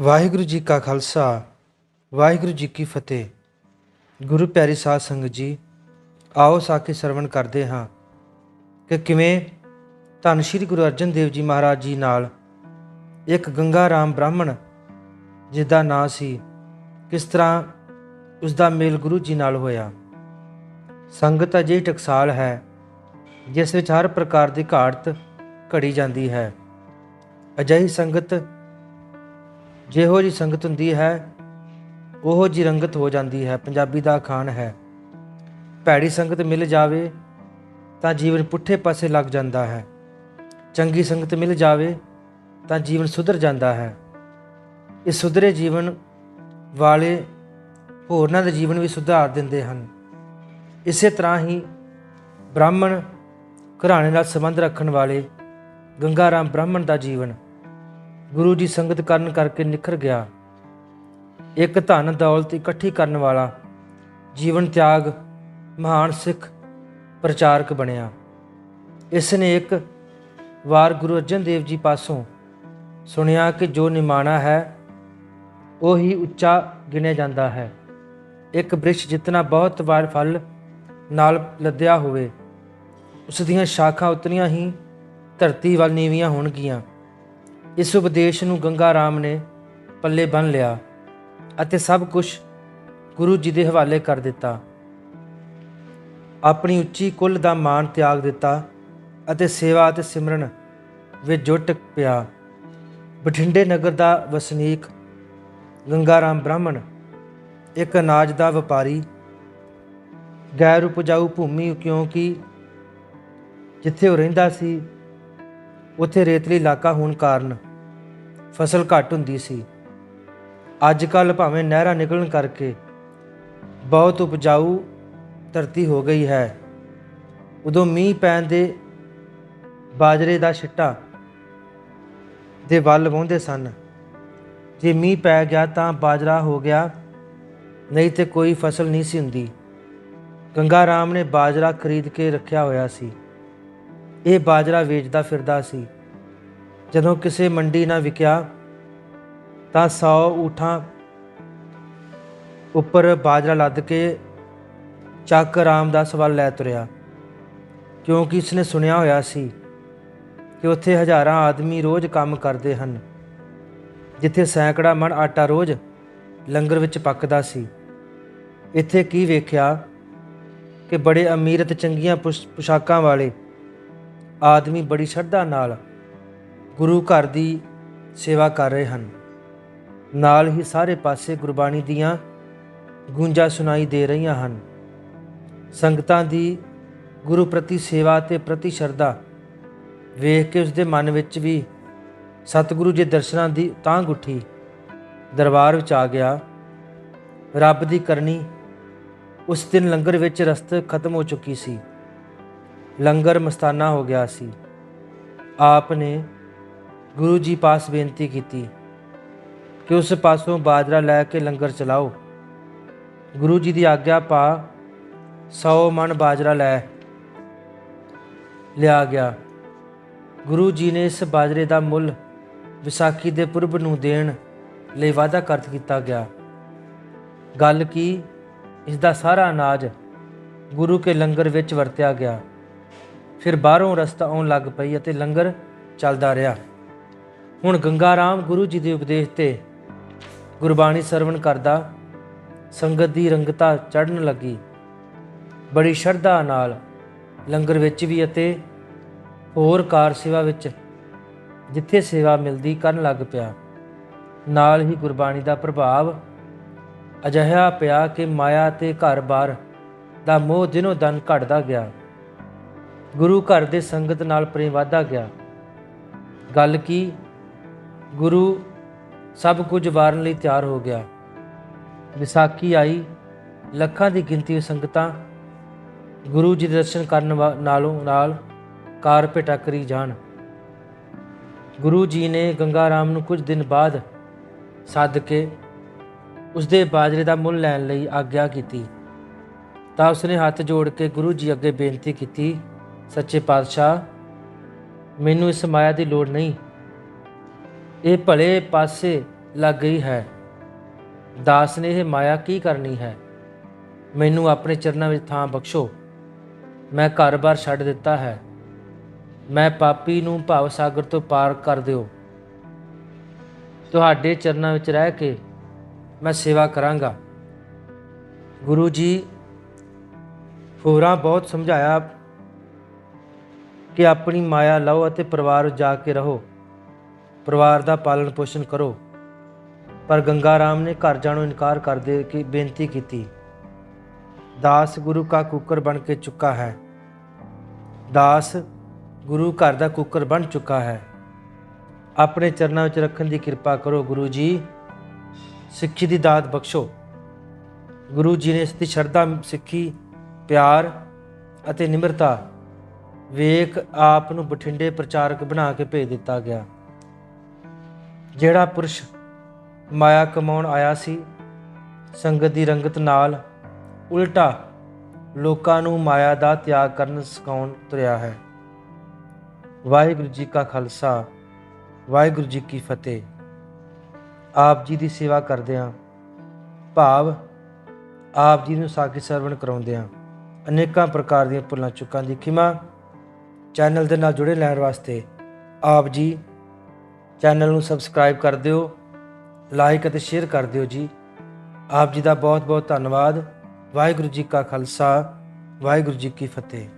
ਵਾਹਿਗੁਰੂ ਜੀ ਕਾ ਖਾਲਸਾ, ਵਾਹਿਗੁਰੂ ਜੀ ਕੀ ਫਤਿਹ। ਗੁਰੂ ਪਿਆਰੀ ਸਾਧ ਸੰਗਤ ਜੀ, ਆਓ ਸਾਖੀ ਸਰਵਣ ਕਰਦੇ ਹਾਂ ਕਿ ਕਿਵੇਂ ਧੰਨ ਸ਼੍ਰੀ ਗੁਰੂ ਅਰਜਨ ਦੇਵ ਜੀ ਮਹਾਰਾਜ ਜੀ ਨਾਲ ਇੱਕ ਗੰਗਾ ਰਾਮ ਬ੍ਰਾਹਮਣ, ਜਿਸਦਾ ਨਾਂ ਸੀ, ਕਿਸ ਤਰ੍ਹਾਂ ਉਸ ਦਾ ਮੇਲ ਗੁਰੂ ਜੀ ਨਾਲ ਹੋਇਆ। ਸੰਗਤ ਅਜਿਹੀ ਟਕਸਾਲ ਹੈ, ਜਿਸ ਵਿੱਚ ਹਰ ਪ੍ਰਕਾਰ ਦੀ ਘਾਟ ਘੜੀ ਜਾਂਦੀ ਹੈ। ਅਜਿਹੀ ਸੰਗਤ ਜਿਹੋ ਜੀ ਸੰਗਤ ਹੁੰਦੀ ਹੈ, ਉਹੋ ਜੀ ਰੰਗਤ ਹੋ ਜਾਂਦੀ ਹੈ, ਪੰਜਾਬੀ ਦਾ ਅਖਾਣ ਹੈ। ਭੈੜੀ ਸੰਗਤ ਮਿਲ ਜਾਵੇ, ਤਾਂ ਜੀਵਨ ਪੁੱਠੇ ਪਾਸੇ ਲੱਗ ਜਾਂਦਾ ਹੈ। ਚੰਗੀ ਸੰਗਤ ਮਿਲ ਜਾਵੇ, ਤਾਂ ਜੀਵਨ ਸੁਧਰ ਜਾਂਦਾ ਹੈ। ਇਸ ਸੁਧਰੇ ਜੀਵਨ ਵਾਲੇ ਹੋਰਨਾਂ ਦੇ ਜੀਵਨ ਵੀ ਸੁਧਾਰ ਦਿੰਦੇ ਹਨ। ਇਸੇ ਤਰ੍ਹਾਂ ਹੀ ਬ੍ਰਾਹਮਣ ਘਰਾਣੇ ਨਾਲ ਸੰਬੰਧ ਰੱਖਣ ਵਾਲੇ ਗੰਗਾ ਰਾਮ ਬ੍ਰਾਹਮਣ ਦਾ ਜੀਵਨ ਗੁਰੂ ਜੀ ਸੰਗਤ ਕਰਨ ਕਰਕੇ ਨਿਖਰ ਗਿਆ। ਇੱਕ ਧਨ ਦੌਲਤ ਇਕੱਠੀ ਕਰਨ ਵਾਲਾ, ਜੀਵਨ ਤਿਆਗ, ਮਹਾਨ ਸਿੱਖ, ਪ੍ਰਚਾਰਕ ਬਣਿਆ। ਇਸ ਨੇ ਇੱਕ ਵਾਰ ਗੁਰੂ ਅਰਜਨ ਦੇਵ ਜੀ ਪਾਸੋਂ ਸੁਣਿਆ ਕਿ ਜੋ ਨਿਮਾਣਾ ਹੈ, ਉਹ ਹੀ ਉੱਚਾ ਗਿਣਿਆ ਜਾਂਦਾ ਹੈ। ਇੱਕ ਬ੍ਰਿਸ਼ ਜਿਤਨਾ ਬਹੁਤ ਵਾਰ ਫਲ ਨਾਲ ਲੱਦਿਆ ਹੋਵੇ, ਉਸ ਦੀਆਂ ਸ਼ਾਖਾਂ ਉਤਨੀਆਂ ਹੀ ਧਰਤੀ ਵੱਲ ਨੀਵੀਆਂ ਹੋਣਗੀਆਂ। ਇਸ ਉਪਦੇਸ਼ ਨੂੰ ਗੰਗਾ ਰਾਮ ਨੇ ਪੱਲੇ ਬੰਨ ਲਿਆ ਅਤੇ ਸਭ ਕੁਝ ਗੁਰੂ ਜੀ ਦੇ ਹਵਾਲੇ ਕਰ ਦਿੱਤਾ। ਆਪਣੀ ਉੱਚੀ ਕੁੱਲ ਦਾ ਮਾਣ ਤਿਆਗ ਦਿੱਤਾ ਅਤੇ ਸੇਵਾ ਅਤੇ ਸਿਮਰਨ ਵਿੱਚ ਜੁਟ ਪਿਆ। ਬਠਿੰਡੇ ਨਗਰ ਦਾ ਵਸਨੀਕ ਗੰਗਾ ਰਾਮ ਬ੍ਰਾਹਮਣ, ਇੱਕ ਅਨਾਜ ਦਾ ਵਪਾਰੀ, ਗੈਰ ਉਪਜਾਊ ਭੂਮੀ ਕਿਉਂਕਿ ਜਿੱਥੇ ਉਹ ਰਹਿੰਦਾ ਸੀ ਉੱਥੇ ਰੇਤਲੀ ਇਲਾਕਾ ਹੋਣ ਕਾਰਨ ਫਸਲ ਘੱਟ ਹੁੰਦੀ ਸੀ। ਅੱਜ ਕੱਲ ਭਾਵੇਂ ਨਹਿਰਾਂ ਨਿਕਲਣ ਕਰਕੇ ਬਹੁਤ ਉਪਜਾਊ ਧਰਤੀ ਹੋ ਗਈ ਹੈ। ਉਦੋਂ ਮੀਂਹ ਪੈਣ ਦੇ ਬਾਜਰੇ ਦਾ ਛਿੱਟਾ ਦੇ ਵੱਲ ਵਾਹੁੰਦੇ ਸਨ। ਜੇ ਮੀਂਹ ਪੈ ਗਿਆ ਤਾਂ ਬਾਜਰਾ ਹੋ ਗਿਆ, ਨਹੀਂ ਤੇ ਕੋਈ ਫਸਲ ਨਹੀਂ ਸੀ ਹੁੰਦੀ। ਗੰਗਾ ਰਾਮ ਨੇ ਬਾਜਰਾ ਖਰੀਦ ਕੇ ਰੱਖਿਆ ਹੋਇਆ ਸੀ। ਇਹ ਬਾਜਰਾ ਵੇਚਦਾ ਫਿਰਦਾ ਸੀ। ਜਦੋਂ ਕਿਸੇ ਮੰਡੀ ਨਾ ਵਿਕਿਆ, ਤਾਂ 100 ਊਠਾਂ ਉੱਪਰ ਬਾਜਰਾ ਲੱਦ ਕੇ ਚੱਕ ਰਾਮਦਾਸ ਸਵਾਲ ਲੈ ਤੁਰਿਆ। ਕਿਉਂਕਿ ਇਸਨੇ ਸੁਣਿਆ ਹੋਇਆ ਸੀ ਕਿ ਉੱਥੇ ਹਜ਼ਾਰਾਂ ਆਦਮੀ ਰੋਜ਼ ਕੰਮ ਕਰਦੇ ਹਨ, ਜਿੱਥੇ ਸੈਂਕੜਾ ਮਣ ਆਟਾ ਰੋਜ਼ ਲੰਗਰ ਵਿੱਚ ਪੱਕਦਾ ਸੀ। ਇੱਥੇ ਕੀ ਵੇਖਿਆ ਕਿ ਬੜੇ ਅਮੀਰ ਅਤੇ ਚੰਗੀਆਂ ਪੁਸ਼- ਪੁਸ਼ਾਕਾਂ ਵਾਲੇ ਆਦਮੀ ਬੜੀ ਸ਼ਰਧਾ ਨਾਲ ਗੁਰੂ ਘਰ ਦੀ ਸੇਵਾ ਕਰ ਰਹੇ ਹਨ। ਨਾਲ ਹੀ ਸਾਰੇ ਪਾਸੇ ਗੁਰਬਾਣੀ ਦੀਆਂ ਗੂੰਜਾਂ ਸੁਣਾਈ ਦੇ ਰਹੀਆਂ ਹਨ। ਸੰਗਤਾਂ ਦੀ ਗੁਰੂ ਪ੍ਰਤੀ ਸੇਵਾ ਤੇ ਪ੍ਰਤੀ ਸ਼ਰਧਾ ਵੇਖ ਕੇ ਉਸ ਦੇ ਮਨ ਵਿੱਚ ਵੀ ਸਤਿਗੁਰੂ ਜੀ ਦਰਸ਼ਨਾਂ ਦੀ ਤਾਂਘ ਉੱਠੀ। ਦਰਬਾਰ ਵਿੱਚ ਆ ਗਿਆ। ਰੱਬ ਦੀ ਕਰਨੀ ਉਸ ਦਿਨ ਲੰਗਰ ਵਿੱਚ ਰਸਤ ਖਤਮ ਹੋ ਚੁੱਕੀ ਸੀ। ਲੰਗਰ ਮਸਤਾਨਾ ਹੋ ਗਿਆ ਸੀ। ਆਪ ਨੇ ਗੁਰੂ ਜੀ ਪਾਸ ਬੇਨਤੀ ਕੀਤੀ ਕਿ ਉਸ ਪਾਸੋਂ ਬਾਜਰਾ ਲੈ ਕੇ ਲੰਗਰ ਚਲਾਓ। ਗੁਰੂ ਜੀ ਦੀ ਆਗਿਆ ਪਾ 100 ਮਣ ਬਾਜਰਾ ਲੈ ਲਿਆ ਗਿਆ। ਗੁਰੂ ਜੀ ਨੇ ਇਸ ਬਾਜਰੇ ਦਾ ਮੁੱਲ ਵਿਸਾਖੀ ਦੇ ਪੁਰਬ ਨੂੰ ਦੇਣ ਲਈ ਵਾਅਦਾ ਕਰ ਕੀਤਾ ਗਿਆ। ਗੱਲ ਕੀ, ਇਸ ਦਾ ਸਾਰਾ ਅਨਾਜ ਗੁਰੂ ਕੇ ਲੰਗਰ ਵਿੱਚ ਵਰਤਿਆ ਗਿਆ। ਫਿਰ ਬਾਹਰੋਂ ਰਸਤਾ ਆਉਣ ਲੱਗ ਪਈ ਅਤੇ ਲੰਗਰ ਚੱਲਦਾ ਰਿਹਾ। ਹੁਣ ਗੰਗਾ ਰਾਮ ਗੁਰੂ ਜੀ ਦੇ ਉਪਦੇਸ਼ ਤੇ ਗੁਰਬਾਣੀ ਸਰਵਣ ਕਰਦਾ ਸੰਗਤ ਦੀ ਰੰਗਤਾ ਚੜਨ ਲੱਗੀ। ਬੜੀ ਸ਼ਰਧਾ ਨਾਲ ਲੰਗਰ ਵਿੱਚ ਵੀ ਅਤੇ ਹੋਰ ਕਾਰ ਸੇਵਾ ਵਿੱਚ ਜਿੱਥੇ ਸੇਵਾ ਮਿਲਦੀ ਕਰਨ ਲੱਗ ਪਿਆ। ਨਾਲ ਹੀ ਗੁਰਬਾਣੀ ਦਾ ਪ੍ਰਭਾਵ ਅਜਿਹਾ ਪਿਆ ਕਿ ਮਾਇਆ ਤੇ ਘਰ-ਬਾਰ ਦਾ ਮੋਹ ਦਿਨੋ ਦਿਨ ਘਟਦਾ ਗਿਆ। ਗੁਰੂ ਘਰ ਦੇ ਸੰਗਤ ਨਾਲ ਪ੍ਰੇਮ ਵਾਧਾ ਗਿਆ। ਗੱਲ ਕੀ? ਗੁਰੂ ਸਭ ਕੁਝ ਵਾਰਨ ਲਈ ਤਿਆਰ ਹੋ ਗਿਆ। ਵਿਸਾਖੀ ਆਈ, ਲੱਖਾਂ ਦੀ ਗਿਣਤੀ ਵਿੱਚ ਸੰਗਤਾਂ। ਗੁਰੂ ਜੀ ਦੇ ਦਰਸ਼ਨ ਕਰਨ ਵਾ- ਨਾਲੋਂ, ਨਾਲ ਕਾਰ ਭੇਟਾ ਕਰੀ ਜਾਣ। ਗੁਰੂ ਜੀ ਨੇ ਗੰਗਾ ਰਾਮ ਨੂੰ ਕੁਝ ਦਿਨ ਬਾਅਦ ਸੱਦ ਕੇ ਉਸ ਦੇ ਬਾਜਰੇ ਦਾ ਮੁੱਲ ਲੈਣ ਲਈ ਆਗਿਆ ਕੀਤੀ। ਤਾਂ ਉਸਨੇ ਹੱਥ ਜੋੜ ਕੇ ਗੁਰੂ ਜੀ ਅੱਗੇ ਬੇਨਤੀ ਕੀਤੀ ਸੱਚੇ ਪਾਤਸ਼ਾਹ, ਮੈਨੂੰ ਇਸ ਮਾਇਆ ਦੀ ਲੋੜ ਨਹੀਂ। ਇਹ ਭਲੇ ਪਾਸੇ ਲੱਗ ਗਈ ਹੈ। ਦਾਸ ਨੇ ਇਹ ਮਾਇਆ ਕੀ ਕਰਨੀ ਹੈ? ਮੈਨੂੰ ਆਪਣੇ ਚਰਨਾਂ ਵਿੱਚ ਥਾਂ ਬਖਸ਼ੋ। ਮੈਂ ਘਰ-ਬਾਰ ਛੱਡ ਦਿੱਤਾ ਹੈ। ਮੈਂ ਪਾਪੀ ਨੂੰ ਭਵ ਸਾਗਰ ਤੋਂ ਪਾਰ ਕਰ ਦਿਓ। ਤੁਹਾਡੇ ਚਰਨਾਂ ਵਿੱਚ ਰਹਿ ਕੇ ਮੈਂ ਸੇਵਾ ਕਰਾਂਗਾ। ਗੁਰੂ ਜੀ, ਹੋਰਾਂ ਬਹੁਤ ਸਮਝਾਇਆ ਕਿ ਆਪਣੀ ਮਾਇਆ ਲਓ ਅਤੇ ਪਰਿਵਾਰ ਜਾ ਕੇ ਰਹੋ। ਪਰਿਵਾਰ ਦਾ ਪਾਲਣ ਪੋਸ਼ਣ ਕਰੋ। ਪਰ ਗੰਗਾ ਰਾਮ ਨੇ ਘਰ ਜਾਣੋਂ ਇਨਕਾਰ ਕਰ ਦੇ ਕੇ ਬੇਨਤੀ ਕੀਤੀ। ਦਾਸ ਗੁਰੂ ਕਾ ਕੁੱਕਰ ਬਣ ਕੇ ਚੁੱਕਾ ਹੈ। ਦਾਸ ਗੁਰੂ ਘਰ ਦਾ ਕੁੱਕਰ ਬਣ ਚੁੱਕਾ ਹੈ। ਆਪਣੇ ਚਰਨਾਂ ਵਿੱਚ ਰੱਖਣ ਦੀ ਕਿਰਪਾ ਕਰੋ ਗੁਰੂ ਜੀ। ਸਿੱਖੀ ਦੀ ਦਾਤ ਬਖਸ਼ੋ। ਗੁਰੂ ਜੀ ਨੇ ਇਸ ਦੀ ਸ਼ਰਧਾ, ਸਿੱਖੀ, ਪਿਆਰ ਅਤੇ ਨਿਮਰਤਾ ਵੇਖ ਆਪ ਨੂੰ ਬਠਿੰਡੇ ਪ੍ਰਚਾਰਕ ਬਣਾ ਕੇ ਭੇਜ ਦਿੱਤਾ ਗਿਆ। ਜਿਹੜਾ ਪੁਰਸ਼ ਮਾਇਆ ਕਮਾਉਣ ਆਇਆ ਸੀ, ਸੰਗਤ ਦੀ ਰੰਗਤ ਨਾਲ ਉਲਟਾ ਲੋਕਾਂ ਨੂੰ ਮਾਇਆ ਦਾ ਤਿਆਗ ਕਰਨ ਸਿਖਾਉਣ ਤੁਰਿਆ ਹੈ। ਵਾਹਿਗੁਰੂ ਜੀ ਕਾ ਖਾਲਸਾ, ਵਾਹਿਗੁਰੂ ਜੀ ਕੀ ਫਤਿਹ। ਆਪ ਜੀ ਦੀ ਸੇਵਾ ਕਰਦਿਆਂ ਭਾਵ ਆਪ ਜੀ ਨੂੰ ਸਾਖੀ ਸਰਵਣ ਕਰਾਉਂਦਿਆਂ ਅਨੇਕਾਂ ਪ੍ਰਕਾਰ ਦੀਆਂ ਭੁੱਲਾਂ ਚੁੱਕਾਂ ਦੀ ਖਿਮਾ ਚੈਨਲ ਦੇ ਨਾਲ ਜੁੜੇ ਰਹਿਣ ਵਾਸਤੇ ਆਪ ਜੀ ਚੈਨਲ ਨੂੰ ਸਬਸਕ੍ਰਾਈਬ ਕਰ ਦਿਓ, ਲਾਈਕ ਅਤੇ ਸ਼ੇਅਰ ਕਰ ਦਿਓ ਜੀ। ਆਪ ਜੀ ਦਾ ਬਹੁਤ ਬਹੁਤ ਧੰਨਵਾਦ। ਵਾਹਿਗੁਰੂ ਜੀ ਕਾ ਖਾਲਸਾ, ਵਾਹਿਗੁਰੂ ਜੀ ਕੀ ਫਤਿਹ।